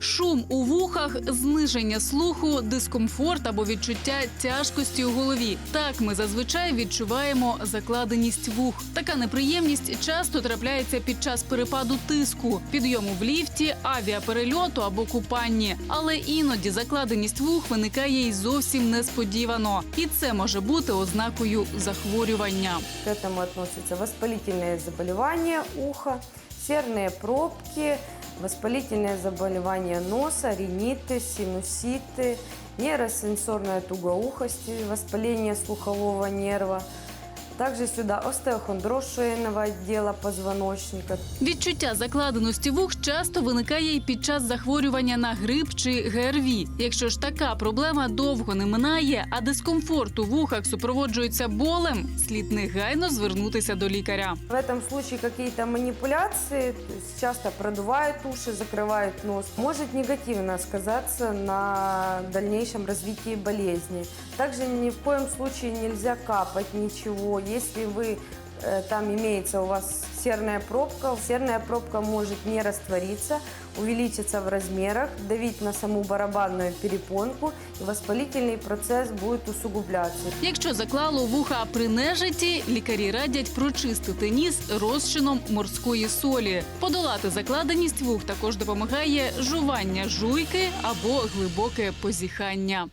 Шум у вухах, зниження слуху, дискомфорт або відчуття тяжкості у голові. Так ми зазвичай відчуваємо закладеність вух. Така неприємність часто трапляється під час перепаду тиску, підйому в ліфті, авіаперельоту або купанні. Але іноді закладеність вух виникає й зовсім несподівано, і це може бути ознакою захворювання. К этому относятся воспалительные заболевания уха, серные пробки, воспалительные заболевания носа, риниты, синуситы, нейросенсорная тугоухость, воспаление слухового нерва. Также сюда остеохондроз шейного отдела позвоночника, Відчуття закладеності вух часто виникає й під час захворювання на грип чи ГРВІ. Якщо ж така проблема довго не минає, а дискомфорт у вухах супроводжується болем, слід негайно звернутися до лікаря. В этом случае какие-то манипуляции, часто продувают уши, закрывают нос, может негативно сказаться на дальнейшем развитии болезни. Также ни в коем случае нельзя капать ничего Если вы э, там имеется у вас серная пробка, серная пробка может не раствориться, увеличиться в размерах, давить на саму барабанную перепонку, и воспалительный процесс будет усугубляться. Якщо заклало вуха при нежиті, лікарі радять прочистити ніс розчином морської солі. Подолати закладеність вух також допомагає жування жуйки або глибоке позіхання.